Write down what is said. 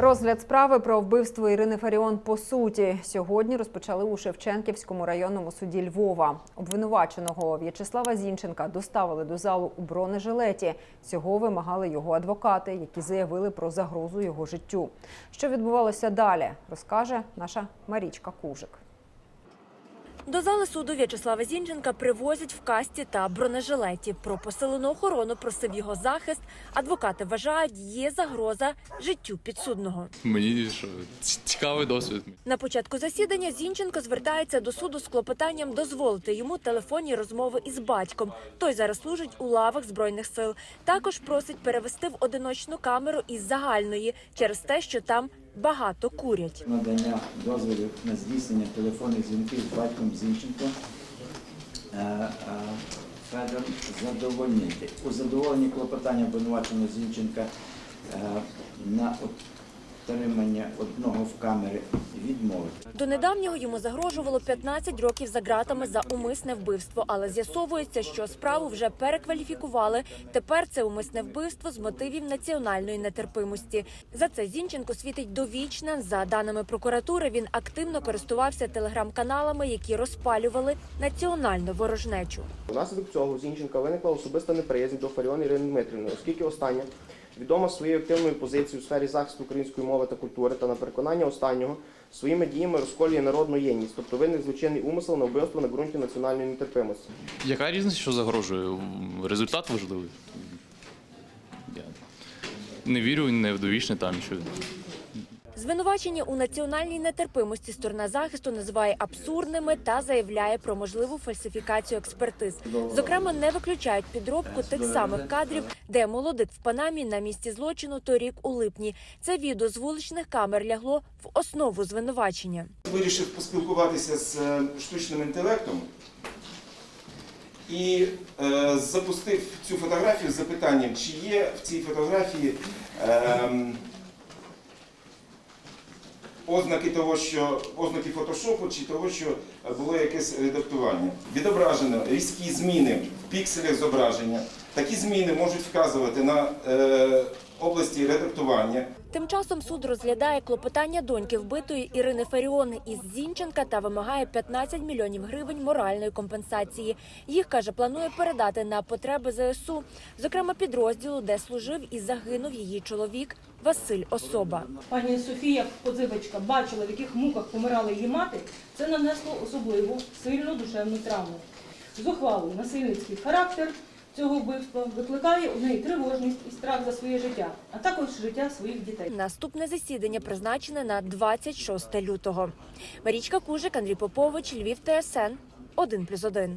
Розгляд справи про вбивство Ірини Фаріон по суті сьогодні розпочали у Шевченківському районному суді Львова. Обвинуваченого В'ячеслава Зінченка доставили до залу у бронежилеті. Цього вимагали його адвокати, які заявили про загрозу його життю. Що відбувалося далі, розкаже наша Марічка Кужик. До зали суду В'ячеслава Зінченка привозять в касті та бронежилеті. Про посилену охорону просив його захист. Адвокати вважають, є загроза життю підсудного. Мені що цікавий досвід. На початку засідання Зінченко звертається до суду з клопотанням дозволити йому телефонні розмови із батьком. Той зараз служить у лавах збройних сил. Також просить перевести в одиночну камеру із загальної через те, що там багато курять. надання дозволів на здійснення телефонних дзвінків з батьком Зінченко е, е, Федор задовольнити. У задоволенні клопотання обвинуваченого Зінченка е, на отримання одного в камері відмовити. До недавнього йому загрожувало 15 років за ґратами за умисне вбивство, але з'ясовується, що справу вже перекваліфікували. Тепер це умисне вбивство з мотивів національної нетерпимості. За це Зінченко світить довічне. За даними прокуратури, він активно користувався телеграм-каналами, які розпалювали національну ворожнечу. Внаслідок цього Зінченка виникла особиста неприязнь до Фаріон Ірини Дмитрівни, оскільки остання відома своєю активною позицією у сфері захисту української мови та культури та на переконання останнього своїми діями розколює народну єдність, тобто виник злочинний умисел на вбивство на ґрунті національної нетерпимості. Яка різниця, що загрожує? Результат важливий. Я не вірю не вдовічне там що. Звинувачення у національній нетерпимості сторона захисту називає абсурдними та заявляє про можливу фальсифікацію експертиз. Зокрема, не виключають підробку тих самих кадрів, де молодик в Панамі на місці злочину торік у липні. Це відео з вуличних камер лягло в основу звинувачення. вирішив поспілкуватися з е, штучним інтелектом і е, запустив цю фотографію з запитанням, чи є в цій фотографії ем, ознаки того, що ознаки фотошопу, чи того, що було якесь редактування. Відображено різкі зміни в пікселях зображення. Такі зміни можуть вказувати на е, області редактування. Тим часом суд розглядає клопотання доньки вбитої Ірини Фаріон із Зінченка та вимагає 15 мільйонів гривень моральної компенсації. Їх каже, планує передати на потреби ЗСУ, зокрема підрозділу, де служив і загинув її чоловік Василь Особа. Пані Софія позивачка бачила, в яких муках помирала її мати, це нанесло особливу сильну душевну травму. Зухвалий насильницький характер цього вбивства викликає у неї тривожність і страх за своє життя, а також життя своїх дітей. Наступне засідання призначене на 26 лютого. Марічка Кужик, Андрій Попович, Львів ТСН 1+,1.